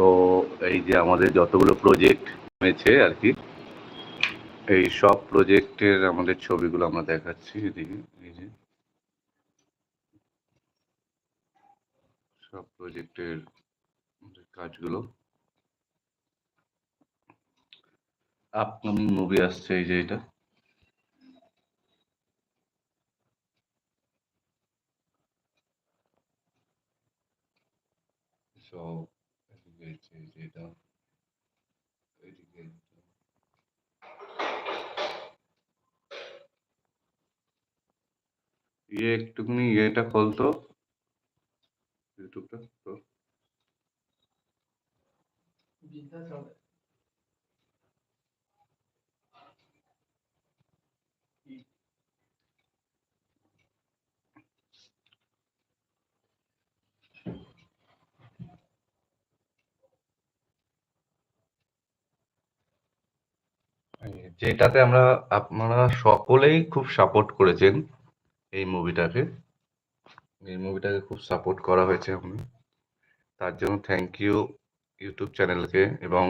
তো এই যে আমাদের যতগুলো প্রজেক্ট হয়েছে আর কি, এই সব প্রজেক্টের আমাদের ছবিগুলো আমরা দেখাচ্ছি এদিকে, এই যে। সব প্রজেক্টের কাজগুলো। আপকামিং মুভি আসছে, এই যে এটা। সব এদিকে এই যে- এই যে এটা এদিকে এটা। ইয়ে একটুখানি ইয়েটা খোলতো ইউটিউবটা তো যেটাতে আমরা আপনারা সকলেই খুব সাপোর্ট করেছেন এই মুভিটাকে এই মুভিটাকে খুব সাপোর্ট করা হয়েছে আপনি তার জন্য থ্যাংক ইউ ইউটিউব চ্যানেলকে এবং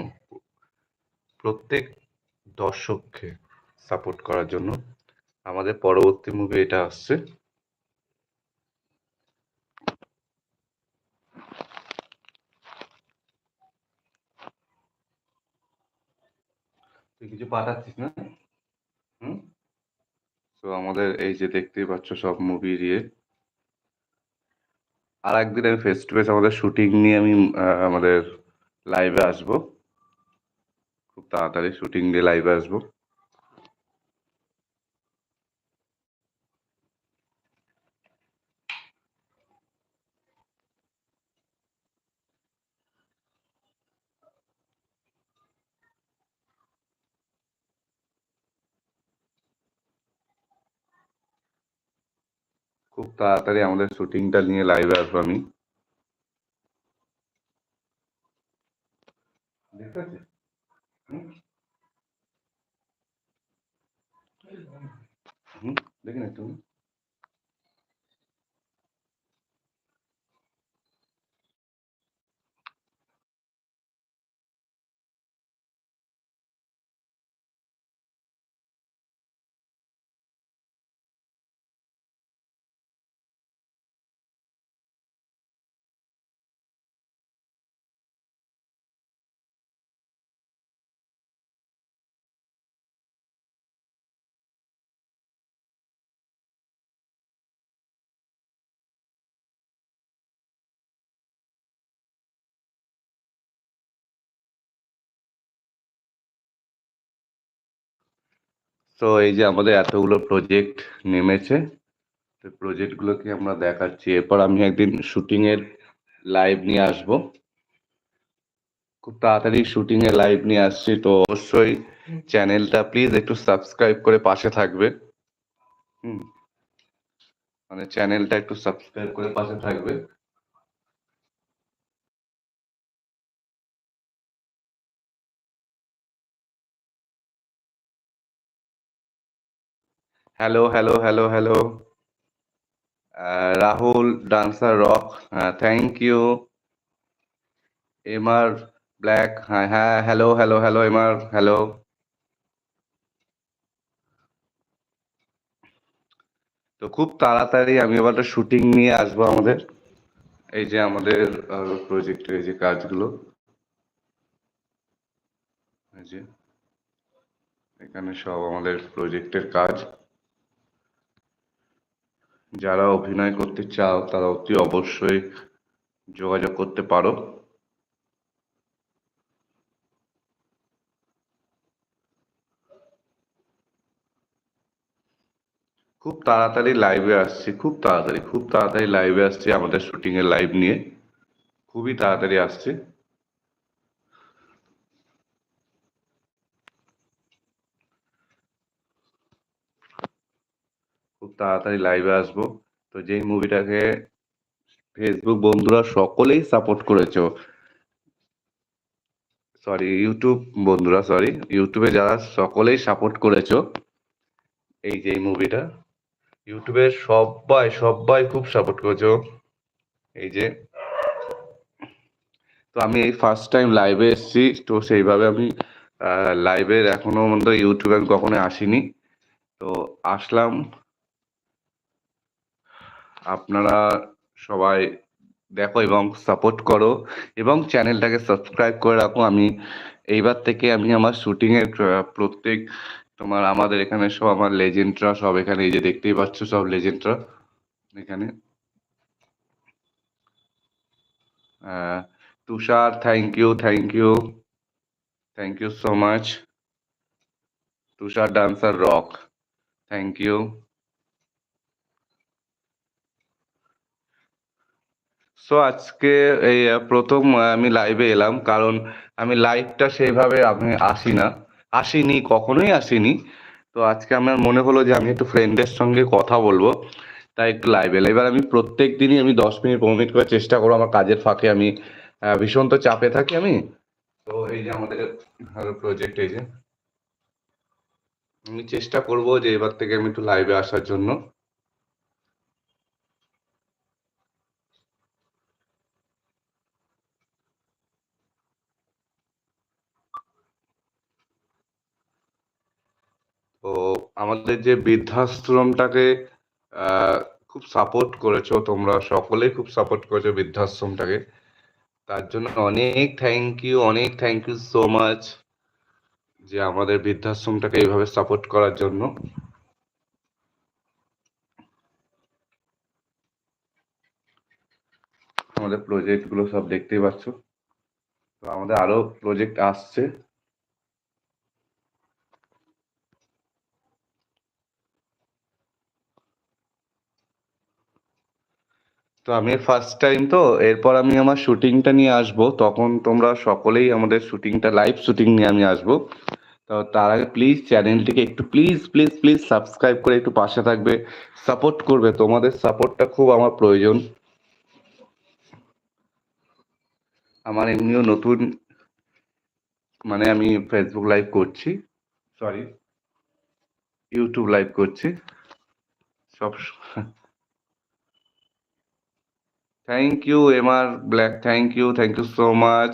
প্রত্যেক দর্শককে সাপোর্ট করার জন্য। আমাদের পরবর্তী মুভি এটা আসছে। তুই কিছু পাঠাচ্ছিস না? হুম? তো আমাদের এই যে দেখতেই পাচ্ছ সব মুভি দিয়ে। আর একদিন আমি ফেস টু ফেস আমাদের শুটিং নিয়ে আমি আমাদের লাইভে আসব। খুব তাড়াতাড়ি শুটিং নিয়ে লাইভে আসব। খুব তাড়াতাড়ি আমাদের শুটিংটা নিয়ে লাইভে আসব আমি। দেখি না একটু তো এই যে আমাদের এতগুলো প্রজেক্ট নেমেছে, তো প্রজেক্টগুলোকে আমরা দেখাচ্ছি। এরপর আমি একদিন শুটিং এর লাইভ নিয়ে আসব। খুব তাড়াতাড়ি শুটিং এর লাইভ নিয়ে আসছি, তো অবশ্যই চ্যানেলটা প্লিজ একটু সাবস্ক্রাইব করে পাশে থাকবে। হুম মানে চ্যানেলটা একটু সাবস্ক্রাইব করে পাশে থাকবে। Hello hello hello hello Rahul dancer rock thank you MR black হ্যাঁ হ্যাঁ hello hello hello MR hello তো খুব তাড়াতাড়ি আমি এবার শুটিং নিয়ে আসব আমাদের। এই যে আমাদের প্রজেক্টের এই যে কাজগুলো। এই যে, এখানে সব আমাদের প্রজেক্টের কাজ। যারা অভিনয় করতে চাও, তারা অতি অবশ্যই যোগাযোগ করতে পারো। খুব তাড়াতাড়ি লাইভে আসছি, খুব তাড়াতাড়ি খুব তাড়াতাড়ি লাইভে আসছি আমাদের শুটিং এর লাইভ নিয়ে। খুবই তাড়াতাড়ি আসছে। খুব তাড়াতাড়ি লাইভে আসব। তো যেই মুভিটাকে ফেসবুক বন্ধুরা সকলেই সাপোর্ট করেছ। সরি ইউটিউব বন্ধুরা সরি ইউটিউবে যারা সকলেই সাপোর্ট করেছ এই যে এই মুভিটা ইউটিউবে সবাই সবাই খুব সাপোর্ট করেছ। এই যে, তো আমি এই ফার্স্ট টাইম লাইভে এসেছি, তো সেইভাবে আমি লাইভের এখনও মতো ইউটিউবে আমি কখনো আসিনি। তো আসলাম আপনারা সবাই দেখো এবং সাপোর্ট করো এবং চ্যানেলটাকে সাবস্ক্রাইব করে রাখো। আমি এইবার থেকে আমি আমার শুটিংয়ের প্রত্যেক তোমার আমাদের এখানে সব আমার লেজেন্ডরা সব এখানে এই যে দেখতেই পাচ্ছ সব লেজেন্ডরা এখানে। Tushar thank you thank you thank you so much Tushar dancer rock thank you so আজকে এই প্রথম আমি লাইভে এলাম। কারণ আমি লাইভটা সেইভাবে আমি আসি না আসিনি, কখনোই আসিনি। তো আজকে আমার মনে হলো যে আমি একটু ফ্রেন্ডের সঙ্গে কথা বলব। তাই একটু লাইভে এলাম। এবার আমি প্রত্যেক দিনই আমি দশ মিনিট, পনেরো মিনিট করে চেষ্টা করব। আমার কাজের ফাঁকে আমি ভীষণ তো চাপে থাকি আমি। তো এই যে আমাদের প্রজেক্ট এই যে, আমি চেষ্টা করব যে এবার থেকে আমি একটু লাইভে আসার জন্য তো আমাদের যে বৃদ্ধাশ্রমটাকে খুব সাপোর্ট করেছ, তোমরা সকলে খুব সাপোর্ট করেছ বৃদ্ধাশ্রমটাকে। তার জন্য অনেক থ্যাংক ইউ অনেক থ্যাংক ইউ সো মাচ যে আমাদের বৃদ্ধাশ্রমটাকে এইভাবে সাপোর্ট করার জন্য। আমাদের প্রজেক্টগুলো সব দেখতেই পাচ্ছ। আমাদের আরও প্রজেক্ট আসছে। তো আমি ফার্স্ট টাইম তো, এরপর আমি আমার শুটিংটা নিয়ে আসব। তখন তোমরা সকলেই আমাদের শুটিংটা লাইভ শুটিং নিয়ে আমি আসব। তো তার আগে প্লিজ চ্যানেলটিকে একটু প্লিজ প্লিজ প্লিজ সাবস্ক্রাইব করে একটু পাশে থাকবে। সাপোর্ট করবে, তোমাদের সাপোর্টটা খুব আমার প্রয়োজন। আমার এমনিও নতুন মানে আমি ফেসবুক লাইভ করছি। সরি ইউটিউব লাইভ করছি। সব thank you M R black thank you thank you so much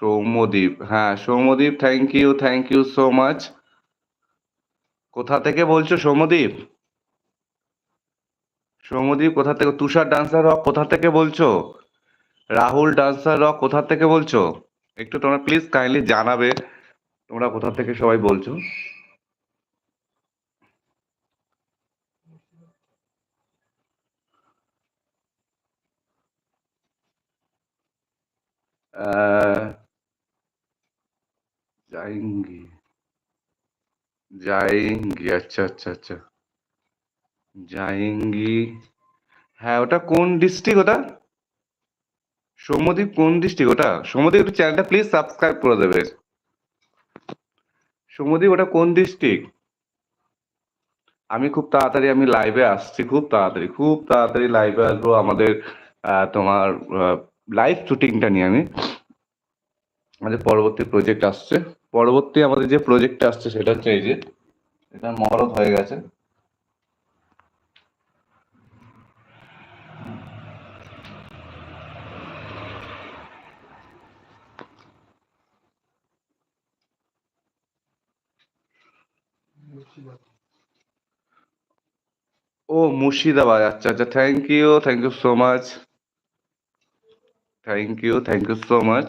Soumyadeep হ্যাঁ Soumyadeep thank you thank you so much কোথা থেকে বলছো সৌম্যদীপ সৌম্যদীপ কোথা থেকে? তুষার ডান্সার রক কোথা থেকে বলছো? রাহুল ডান্সার রক কোথা থেকে বলছো? একটু তোমরা প্লিজ কাইন্ডলি জানাবে তোমরা কোথা থেকে সবাই বলছো। जाएंगी जाएंगी আচ্ছা আচ্ছা আচ্ছা जाएंगी হ্যাঁ ওটা কোন ডিস্ট্রিক্ট ওটা সৌম্যদীপ কোন ডিস্ট্রিক্ট ওটা সৌম্যদীপ একটু চ্যানেলটা প্লিজ সাবস্ক্রাইব করে দেবে সৌম্যদীপ ওটা কোন ডিস্ট্রিক্ট আমি খুব তাড়াতাড়ি আমি লাইভে আসছি খুব তাড়াতাড়ি খুব তাড়াতাড়ি লাইভে আসবো আমাদের আহ, তোমার লাইভ শুটিংটা নিয়ে আমি আমাদের পরবর্তী প্রজেক্ট আসছে। পরবর্তী আমাদের যে প্রজেক্ট আসছে সেটা হচ্ছে এই যে, এটা মরদ হয়ে গেছে। ও মুর্শিদাবাদ আচ্ছা আচ্ছা thank you thank you so much thank you thank you so much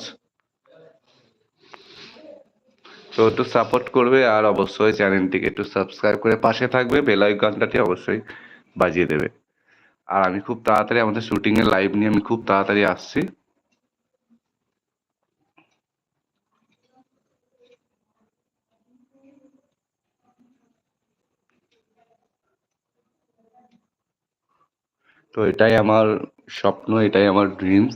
তো একটু সাপোর্ট করবে আর অবশ্যই চ্যানেলটিকে একটু সাবস্ক্রাইব করে পাশে থাকবে বেল আইকনটাটি অবশ্যই বাজিয়ে দেবে। আর আমি খুব তাড়াতাড়ি আমাদের শুটিং এর লাইভ নিয়ে আমি খুব তাড়াতাড়ি আসছি। তো এটাই আমার স্বপ্ন, এটাই আমার ড্রিমস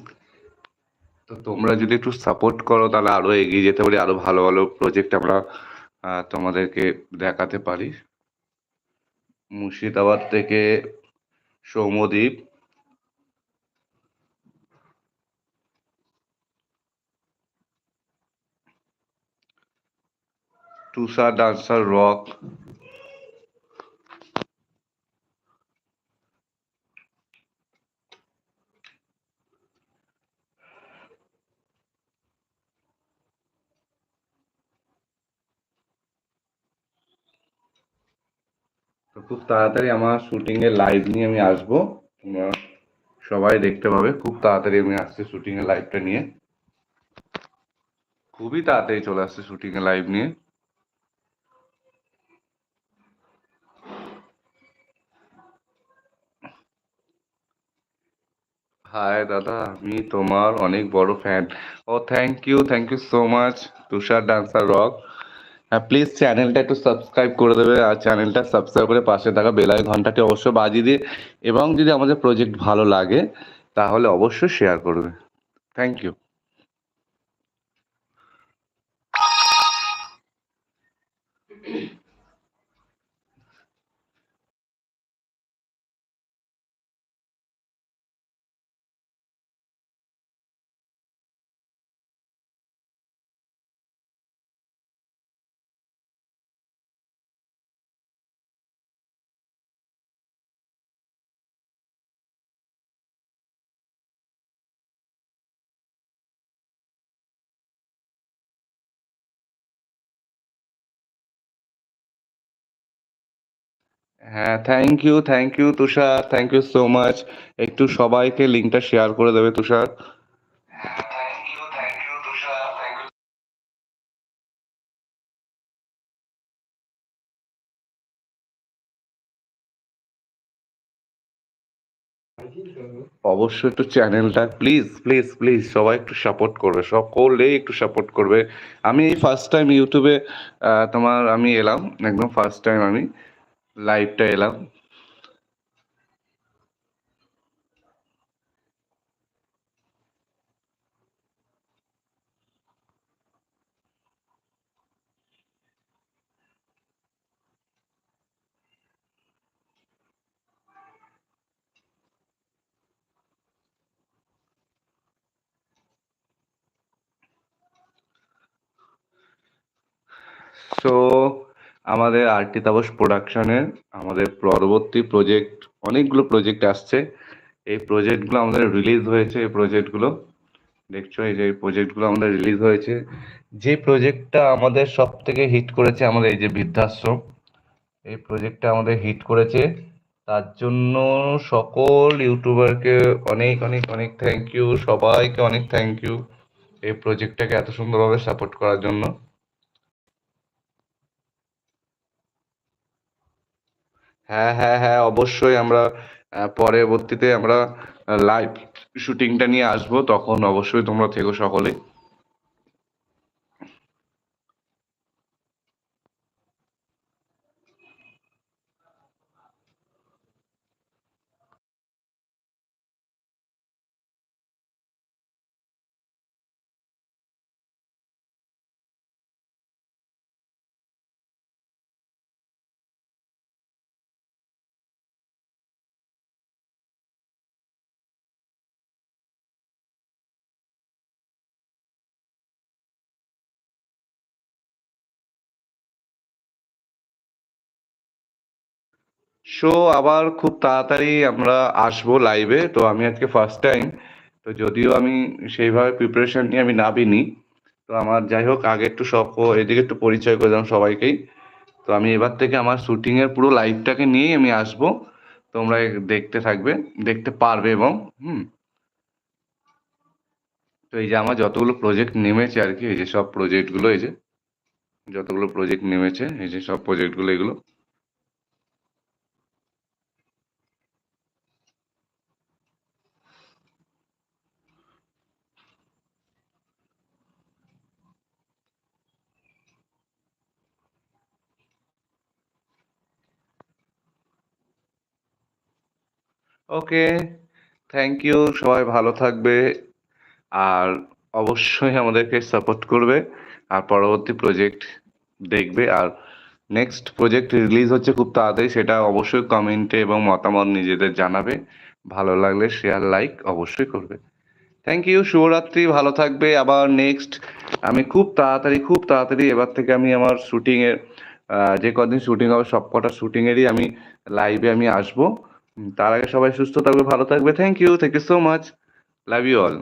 তো তোমরা যদি একটু সাপোর্ট করো, তাহলে আরও এগিয়ে যেতে পারি, আরও ভালো ভালো প্রজেক্ট আমরা তোমাদেরকে দেখাতে পারি। মুর্শিদাবাদ থেকে সৌম্যদীপ। তুষার ডান্সার রক। খুব তাড়াতাড়ি আমার শুটিং এর লাইভ নিয়ে আমি আসব। তোমরা সবাই দেখতে পাবে। খুব তাড়াতাড়ি আমি আসছি শুটিং এর লাইভটা নিয়ে। খুবই তাড়াতাড়ি চলে আসছে শুটিং এর লাইভ নিয়ে। হাই দাদা। আমি তোমার অনেক বড় fan O thank you thank you so much Tushar dancer rock. হ্যাঁ প্লিজ চ্যানেলটা একটু সাবস্ক্রাইব করে দেবে আর চ্যানেলটা সাবস্ক্রাইব করে পাশে থাকা বেলায় ঘন্টাটি অবশ্যই বাজিয়ে দিয়ে এবং যদি আমাদের প্রজেক্ট ভালো লাগে, তাহলে অবশ্যই শেয়ার করবে। থ্যাংক ইউ হ্যাঁ thank you thank you Tushar thank you so much একটু সবাইকে লিঙ্কটা শেয়ার করে দেবে, তুষার। অবশ্যই একটু চ্যানেলটা প্লিজ প্লিজ প্লিজ সবাই একটু সাপোর্ট করবে, সকলেই একটু সাপোর্ট করবে। আমি এই ফার্স্ট টাইম ইউটিউবে তোমার, আমি এলাম, একদম ফার্স্ট টাইম আমি। লাইভটা এলাম সো আমাদের আরটি তাপস প্রোডাকশনের আমাদের পরবর্তী প্রজেক্ট অনেকগুলো প্রজেক্ট আসছে। এই প্রজেক্টগুলো আমাদের রিলিজ হয়েছে, এই প্রজেক্টগুলো দেখছ এই যে প্রজেক্টগুলো আমাদের রিলিজ হয়েছে। যে প্রজেক্টটা আমাদের সব থেকে হিট করেছে আমাদের এই যে বৃদ্ধাশ্রম, এই প্রজেক্টটা আমাদের হিট করেছে। তার জন্য সকল ইউটিউবারকে অনেক অনেক অনেক থ্যাংক ইউ সবাইকে অনেক থ্যাংক ইউ এই প্রজেক্টটাকে এত সুন্দরভাবে সাপোর্ট করার জন্য। হ্যাঁ হ্যাঁ হ্যাঁ অবশ্যই আমরা পরবর্তীতে আমরা লাইভ শুটিংটা নিয়ে আসব। তখন অবশ্যই তোমরা থেকো সকলে। শো আবার খুব তাড়াতাড়ি আমরা আসব লাইভে তো আমি আজকে ফার্স্ট টাইম তো যদিও আমি সেইভাবে প্রিপারেশন নিয়ে আমি নাবিনি তো আমার যাই হোক, আগে একটু সব এদিকে একটু পরিচয় করে দিলাম সবাইকেই। তো আমি এবার থেকে আমার শুটিংয়ের পুরো লাইভটাকে নিয়েই আমি আসব। তোমরা দেখতে থাকবে, দেখতে পারবে এবং, হুম। তো এই যে আমার যতগুলো প্রজেক্ট নেমেছে আর কি, এই যে সব প্রজেক্টগুলো এই যে যতগুলো প্রজেক্ট নেমেছে, এই যে সব প্রজেক্টগুলো এগুলো। ওকে থ্যাংক ইউ সবাই ভালো থাকবে। আর অবশ্যই আমাদেরকে সাপোর্ট করবে। আর পরবর্তী প্রজেক্ট দেখবে। আর নেক্সট প্রজেক্ট রিলিজ হচ্ছে খুব তাড়াতাড়ি, সেটা অবশ্যই কমেন্টে এবং মতামত নিজেদের জানাবে। ভালো লাগলে শেয়ার লাইক অবশ্যই করবে। থ্যাংক ইউ শুভরাত্রি, ভালো থাকবে। আবার নেক্সট আমি খুব তাড়াতাড়ি খুব তাড়াতাড়ি এবার থেকে আমি আমার শুটিংয়ের যে কদিন শুটিং হবে সব কটা শুটিংয়েরই আমি লাইভে আমি আসব। তার আগে সবাই সুস্থ থাকবে, ভালো থাকবে। Thank you thank you so much love you all